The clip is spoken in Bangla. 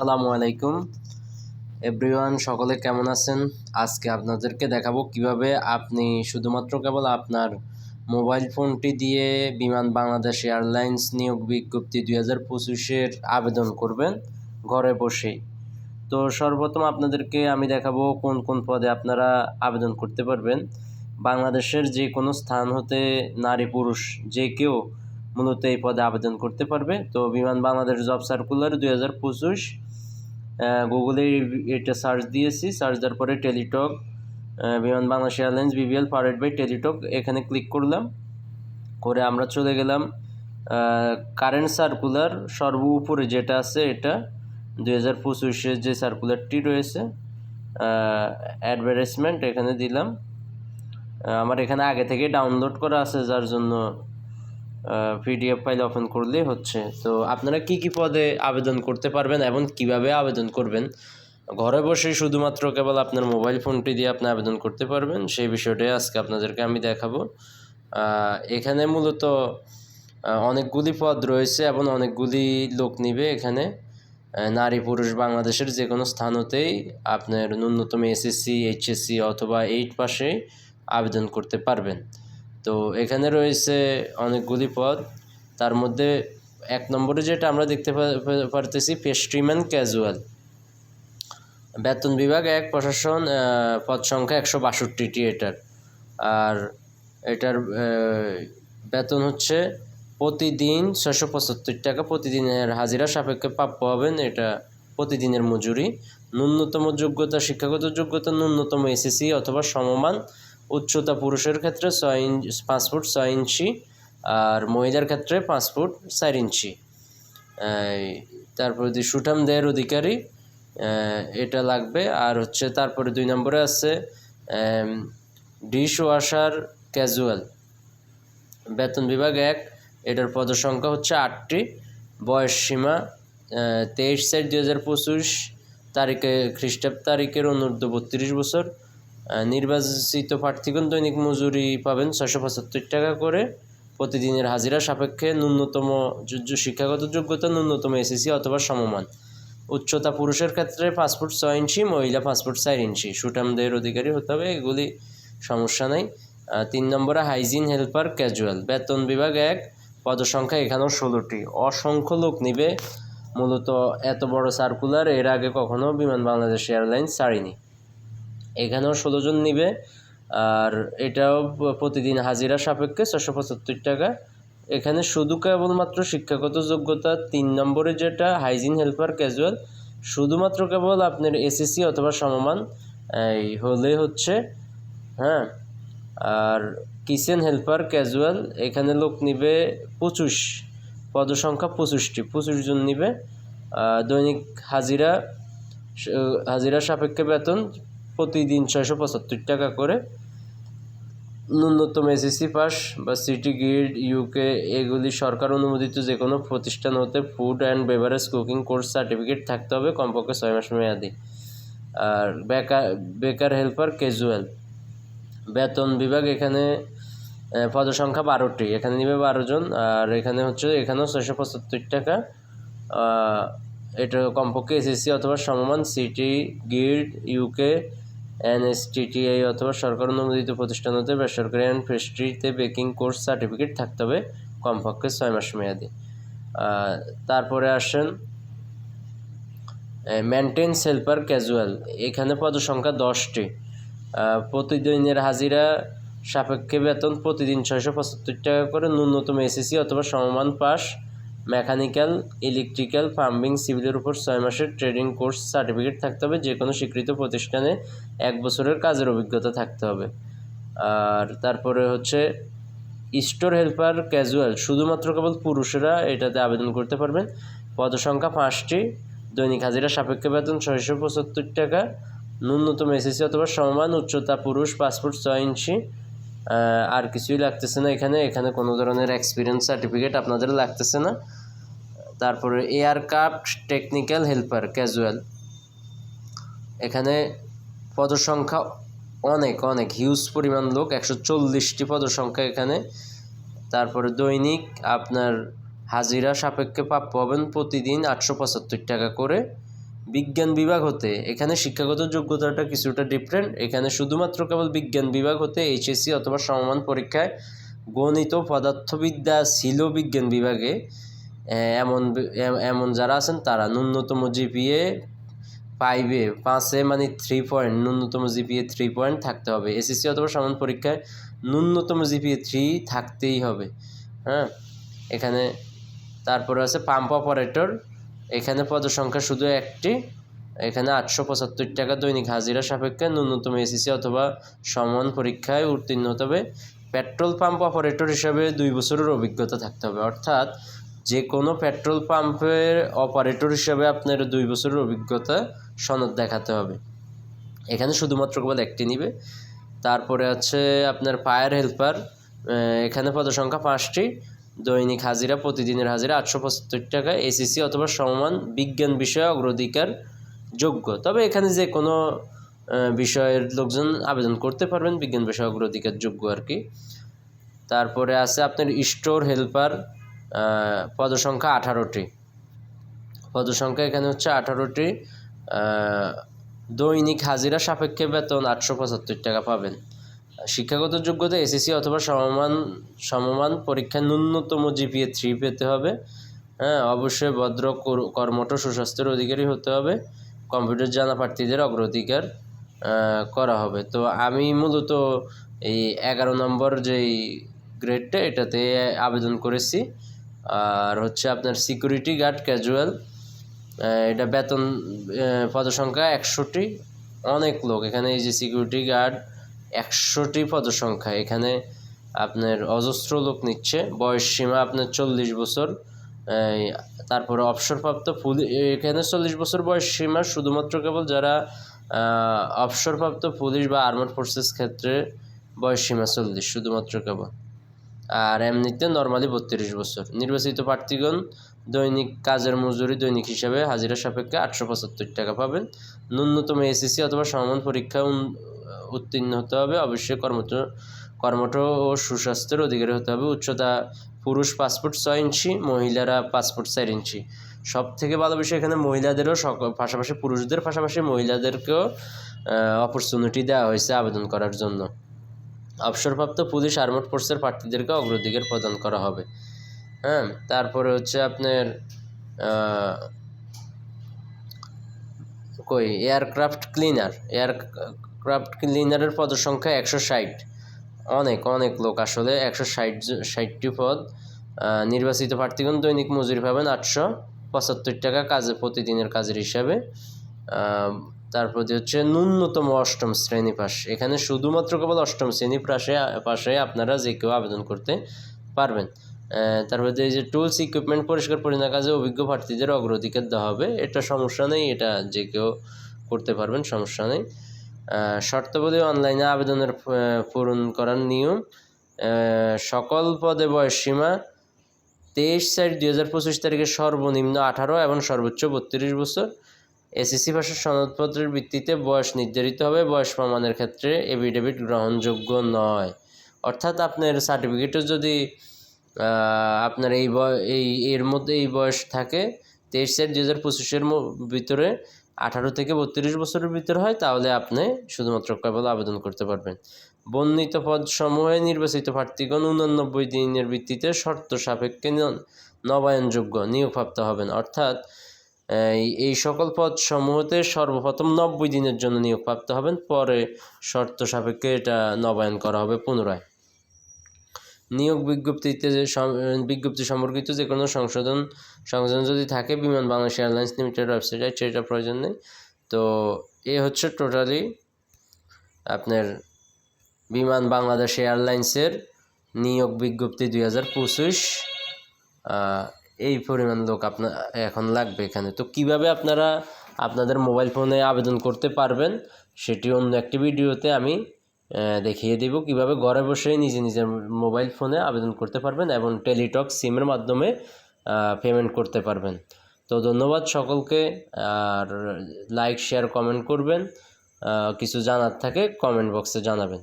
আসসালামু আলাইকুম। এভরিওয়ান সকলে কেমন আছেন? আজকে আপনাদেরকে দেখাবো কীভাবে আপনি শুধুমাত্র কেবল আপনার মোবাইল ফোনটি দিয়ে বিমান বাংলাদেশ এয়ারলাইন্স নিয়োগ বিজ্ঞপ্তি দুই হাজার পঁচিশের আবেদন করবেন ঘরে বসেই। তো সর্বপ্রথম আপনাদেরকে আমি দেখাবো কোন কোন পদে আপনারা আবেদন করতে পারবেন। বাংলাদেশের যে কোনো স্থান হতে নারী, পুরুষ যে কেউ মূলত এই পদে আবেদন করতে পারবে। তো বিমান বাংলাদেশ জব সার্কুলার দুই হাজার পঁচিশ গুগলে এটা সার্চ দিয়েছি। সার্চ দেওয়ার পরে Teletalk Biman Bangladesh airlines BBL parade by Teletalk এখানে ক্লিক করলাম। করে আমরা চলে গেলাম কারেন্ট সার্কুলার সর্ব উপরে যেটা আছে এটা দুই হাজার পঁচিশের যে সার্কুলারটি রয়েছে অ্যাডভার্টাইজমেন্ট এখানে দিলাম। আমার এখানে আগে থেকে ডাউনলোড করা আছে, যার জন্য পিডিএফ ফাইল ওপেন করলেই হচ্ছে। তো আপনারা কি কি পদে আবেদন করতে পারবেন এবং কীভাবে আবেদন করবেন? ঘরে বসে শুধুমাত্র কেবল আপনার মোবাইল ফোনটি দিয়ে আপনি আবেদন করতে পারবেন। সেই বিষয়টাই আজকে আপনাদেরকে আমি দেখাবো। এখানে মূলত অনেকগুলি পদ রয়েছে এবং অনেকগুলি লোক নিবে এখানে। নারী, পুরুষ বাংলাদেশের যে কোনো স্থান হতেই আপনার ন্যূনতম এসএসসি এইচএসসি অথবা এইট পাশে আবেদন করতে পারবেন। তো এখানে রয়েছে অনেকগুলি পদ। তার মধ্যে এক নম্বরে যেটা আমরা দেখতে পারতেছি পেস্ট্রিম্যান ক্যাজুয়াল বেতন বিভাগ এক, প্রশাসন পদ সংখ্যা একশো বাষট্টিটি এটার। আর এটার বেতন হচ্ছে প্রতিদিন ছশো পঁচাত্তর টাকা, প্রতিদিনের হাজিরা সাপেক্ষে প্রাপ্য হবেন এটা প্রতিদিনের মজুরি। ন্যূনতম যোগ্যতা, শিক্ষাগত যোগ্যতা, ন্যূনতম এসএসসি অথবা সমমান উচ্চতা পুরুষের ক্ষেত্রে ছয় ইঞ্চ পাঁচ ফুট ছয় ইঞ্চি আর মহিলার ক্ষেত্রে পাঁচ ফুট চার ইঞ্চি। তারপরে দি সুঠাম দেয়ের অধিকারী এটা লাগবে। আর হচ্ছে তারপরে দুই নম্বরে আছে ডিশ ওয়াশার ক্যাজুয়াল। বেতন বিভাগ এক, এটার পদসংখ্যা হচ্ছে আটটি। বয়স সীমা তেইশ চার দুই হাজার পঁচিশ, তারিখে খ্রিস্টাব্দ তারিখের অনূর্ধ্ব বত্রিশ বছর। নির্বাচিত প্রার্থীগণ দৈনিক মজুরি পাবেন ছশো পঁচাত্তর টাকা করে। প্রতিদিনের হাজিরা সাপেক্ষে ন্যূনতম শিক্ষাগত যোগ্যতা ন্যূনতম এসএসসি অথবা সমমান। উচ্চতা পুরুষের ক্ষেত্রে ফুট ছয় ইঞ্চি, মহিলা ফুট চার ইঞ্চি। সুঠামদের অধিকারী হতে হবে, এগুলি সমস্যা নাই। তিন নম্বরে হাইজিন, হেল্পার, ক্যাজুয়াল। বেতন বিভাগ এক, পদসংখ্যা এখানেও ষোলোটি। অসংখ্য লোক নিবে। মূলত এত বড় সার্কুলার এর আগে কখনো বিমান বাংলাদেশ এয়ারলাইন্স ছাড়েনি। এখানেও ষোলো জন নিবে। আর এটাও প্রতিদিন হাজিরা সাপেক্ষে ছশো পঁচাত্তর টাকা। এখানে শুধু কেবলমাত্র শিক্ষাগত যোগ্যতা, তিন নম্বরে যেটা, হাইজিন, হেল্পার, ক্যাজুয়াল। শুধুমাত্র কেবল আপনার এসএসসি অথবা সমমান, এই হলে হচ্ছে হ্যাঁ। আর কিচেন, হেল্পার, ক্যাজুয়াল, এখানে লোক নিবে পঁচিশ, পদসংখ্যা পঁচিশটি, পঁচিশ জন নিবে। দৈনিক হাজিরা হাজিরা সাপেক্ষে বেতন প্রতিদিন ছয়শো পঁচাত্তর টাকা করে ন্যূনতম এসএসসি পাস বা সিটি গিল্ড ইউকে এগুলি সরকার অনুমোদিত যে কোনো প্রতিষ্ঠান হতে food and beverage cooking course certificate থাকতে হবে, কমপক্ষে ছয় মাস মেয়াদি। আর বেকার বেকার হেল্পার ক্যাজুয়াল। বেতন বিভাগ এখানে পদসংখ্যা বারোটি, এখানে নিবে বারো জন, আর এখানে হচ্ছে, এখানেও ছয়শো পঁচাত্তর টাকা। এটা কমপক্ষে এসএসসি অথবা সমমান, সিটি গিল্ড ইউকে এনএসটিটিআই অথবা সরকার অনুমোদিত প্রতিষ্ঠান হতে বেসরকারি অ্যান্ড পেস্ট্রিতে বেকিং কোর্স সার্টিফিকেট থাকতে হবে কমপক্ষে ছয় মাস মেয়াদি। তারপরে আসেন মেনটেন্স হেল্পার ক্যাজুয়াল এখানে পদসংখ্যা দশটি। প্রতিদিনের হাজিরা সাপেক্ষে বেতন প্রতিদিন ছয়শো পঁচাত্তর টাকা করে ন্যূনতম এসএসসি অথবা সমমান পাস মেকানিক্যাল, ইলেকট্রিক্যাল প্লাম্বিং সিভিলের উপর ছয় মাসের ট্রেডিং কোর্স, সার্টিফিকেট থাকতে হবে যে কোনো স্বীকৃত প্রতিষ্ঠানে এক বছরের কাজের অভিজ্ঞতা থাকতে হবে। আর তারপরে হচ্ছে, স্টোর হেল্পার ক্যাজুয়াল, শুধুমাত্র কেবল পুরুষেরা এটাতে আবেদন করতে পারবেন। পদসংখ্যা পাঁচটি, দৈনিক হাজিরা সাপেক্ষে বেতন ছয়শো পঁচাত্তর টাকা, ন্যূনতম এসএসসি অথবা সমান উচ্চতা পুরুষ, পাসপোর্ট ছয় ইঞ্চি আর কিছুই লাগতেছে না এখানে। এখানে কোনো ধরনের এক্সপিরিয়েন্স সার্টিফিকেট আপনাদের লাগতেছে না। তারপরে এয়ারক্রাফট টেকনিক্যাল হেল্পার ক্যাজুয়াল এখানে পদসংখ্যা অনেক অনেক। হিউজ পরিমাণ লোক, একশো চল্লিশটি পদসংখ্যা এখানে। তারপরে দৈনিক আপনার হাজিরা সাপেক্ষে প্রাপ্য হবেন প্রতিদিন আটশো পঁচাত্তর টাকা করে। বিজ্ঞান বিভাগ হতে এখানে শিক্ষাগত যোগ্যতাটা কিছুটা ডিফারেন্ট এখানে শুধুমাত্র কেবল বিজ্ঞান বিভাগ হতে এইচএসসি অথবা সমমান পরীক্ষায় গণিত, পদার্থবিদ্যা, ছিল বিজ্ঞান বিভাগে এমন এমন যারা আছেন তারা ন্যূনতম জিপিএ পাইবে পাঁচে মানে থ্রি পয়েন্ট ন্যূনতম জিপিএ থ্রি পয়েন্ট থাকতে হবে। এসএসসি অথবা সমান পরীক্ষায় ন্যূনতম জিপিএ থ্রি থাকতেই হবে। হ্যাঁ? এখানে তারপরে আছে পাম্প অপারেটর এখানে পদসংখ্যা শুধু একটি। এখানে আটশো পঁচাত্তর টাকা দৈনিক হাজিরা সাপেক্ষে ন্যূনতম এসিসি অথবা সমান পরীক্ষায় উত্তীর্ণ হতে হবে। পেট্রোল পাম্প অপারেটর হিসাবে দুই বছরের অভিজ্ঞতা থাকতে হবে। অর্থাৎ যে কোনো পেট্রোল পাম্পের অপারেটর হিসাবে আপনার দুই বছরের অভিজ্ঞতা সনদ দেখাতে হবে। এখানে শুধুমাত্র কেবল একটি নিবে। তারপরে আছে আপনার ফায়ার হেল্পার। এখানে পদসংখ্যা পাঁচটি। দৈনিক হাজিরা, প্রতিদিনের হাজিরা আটশো পঁচাত্তর টাকা এসিসি অথবা সমমান বিজ্ঞান বিষয়ে অগ্রাধিকার যোগ্য। তবে এখানে যে কোনো বিষয়ের লোকজন আবেদন করতে পারবেন, বিজ্ঞান বিষয়ে অগ্রাধিকার যোগ্য আর কি। তারপরে আছে আপনার স্টোর হেল্পার পদসংখ্যা আঠারোটি। পদসংখ্যা এখানে হচ্ছে আঠারোটি। দৈনিক হাজিরা সাপেক্ষে বেতন আটশো পঁচাত্তর টাকা পাবেন। শিক্ষাগত যোগ্যতা এসএসসি অথবা সমমান সমমান পরীক্ষায় ন্যূনতম জিপিএ থ্রি পেতে হবে। হ্যাঁ অবশ্যই ভদ্র কর- কর্মঠ, সুস্বাস্থ্যের অধিকারী হতে হবে। কম্পিউটার জানা প্রার্থীদের অগ্রাধিকার করা হবে। তো আমি মূলত এই এগারো নম্বর যেই গ্রেডটা এটাতে আবেদন করেছি। আর হচ্ছে আপনার সিকিউরিটি গার্ড ক্যাজুয়াল এটা বেতন পদসংখ্যা একশোটি অনেক লোক এখানে এই যে সিকিউরিটি গার্ড একশোটি পদসংখ্যা। এখানে আপনার অজস্র লোক নিচ্ছে, বয়স সীমা আপনার চল্লিশ বছর। তারপরে অবসরপ্রাপ্ত পুলিশ এখানে চল্লিশ বছর বয়স সীমা শুধুমাত্র কেবল যারা অবসরপ্রাপ্ত পুলিশ বা আর্মার ফোর্সেস ক্ষেত্রে বয়স সীমা চল্লিশ, শুধুমাত্র কেবল। আর এমনিতে নর্মালি বত্রিশ বছর। নির্বাচিত প্রার্থীগণ দৈনিক কাজের মজুরি দৈনিক হিসাবে হাজিরা সাপেক্ষে আটশো পঁচাত্তর টাকা পাবেন। ন্যূনতম এসএসসি অথবা সমান পরীক্ষা উত্তীর্ণ হতে হবে। অবশ্যই কর্মঠ কর্মঠ ও সুস্বাস্থ্যের অধিকারী হতে হবে। উচ্চতা পুরুষ পাসপোর্ট ছয় ইঞ্চি, মহিলারা পাসপোর্ট চার ইঞ্চি। সব থেকে ভালো বিষয় এখানে মহিলাদেরও পাশাপাশি পুরুষদের, পাশাপাশি মহিলাদেরকেও অপরচুনিটি দেওয়া হয়েছে আবেদন করার জন্য। অবসরপ্রাপ্ত পুলিশ আর্মড ফোর্সের প্রার্থীদেরকে অগ্রাধিকার প্রদান করা হবে। হ্যাঁ তারপরে হচ্ছে আপনার কই? এয়ারক্রাফট ক্লিনার এয়ারক্রাফট ক্লিনারের পদের পদসংখ্যা একশো ষাট। অনেক অনেক লোক আসলে একশো ষাট ষাটটি পদ। নির্বাচিত প্রার্থীগণ দৈনিক মজুরি পাবেন আটশো পঁচাত্তর টাকা কাজে প্রতিদিনের কাজের হিসাবে। তারপর হচ্ছে ন্যূনতম অষ্টম শ্রেণি পাস। এখানে শুধুমাত্র কেবল অষ্টম শ্রেণি পাশে পাশে আপনারা যে কেউ আবেদন করতে পারবেন। তারপর এই যে টুলস, ইকুইপমেন্ট পরিষ্কার পরিণাম কাজে অভিজ্ঞ প্রার্থীদের অগ্রাধিকার দেওয়া হবে। এটা সমস্যা নেই, এটা যে কেউ করতে পারবেন, সমস্যা নেই। শর্তাবলী অনলাইনে আবেদনের পূরণ করার নিয়ম সকল পদে বয়স সীমা তেইশ চার দুই হাজার পঁচিশ তারিখে সর্বনিম্ন আঠারো এবং সর্বোচ্চ বত্রিশ বছর। এসএসসি ভাষার সনদপত্রের ভিত্তিতে বয়স নির্ধারিত হবে, বয়স প্রমাণের ক্ষেত্রে এফিডেভিট গ্রহণযোগ্য নয়। অর্থাৎ আপনার সার্টিফিকেটও যদি আপনার এই এই, এর মধ্যে এই বয়স থাকে, তেইশ চার দুই হাজার পঁচিশের ভিতরে আঠারো থেকে বত্রিশ বছরের ভিতরে হয়, তাহলে আপনি শুধুমাত্র কেবল আবেদন করতে পারবেন। বর্ণিত পদ সমূহে নির্বাচিত প্রার্থীগণ উনানব্বই দিনের ভিত্তিতে শর্ত সাপেক্ষে নবায়নযোগ্য নিয়োগপ্রাপ্ত হবেন। অর্থাৎ, এই এই সকল পদ সমূহতে সর্বপ্রথম নব্বই দিনের জন্য নিয়োগপ্রাপ্ত হবেন, পরে শর্ত সাপেক্ষে এটা নবায়ন করা হবে পুনরায়। নিয়োগ বিজ্ঞপ্তিতে যে বিজ্ঞপ্তি সম্পর্কিত যে কোনো সংশোধন সংশোধন যদি থাকে, বিমান বাংলাদেশ এয়ারলাইন্স লিমিটেড ওয়েবসাইটে, সেটা প্রয়োজন নেই। তো এ হচ্ছে টোটালি আপনার বিমান বাংলাদেশ এয়ারলাইন্সের নিয়োগ বিজ্ঞপ্তি দুই হাজার পঁচিশ। এই পরিমাণ লোক আপনার এখন লাগবে এখানে। তো কীভাবে আপনারা আপনাদের মোবাইল ফোনে আবেদন করতে পারবেন, সেটি অন্য একটি ভিডিওতে আমি দেখিয়ে দেব কীভাবে ঘরে বসেই নিজে নিজের মোবাইল ফোনে আবেদন করতে পারবেন এবং টেলিটক সিমের মাধ্যমে পেমেন্ট করতে পারবেন। তো ধন্যবাদ সকলকে, আর লাইক শেয়ার কমেন্ট করবেন। কিছু জানার থাকে কমেন্ট বক্সে জানাবেন।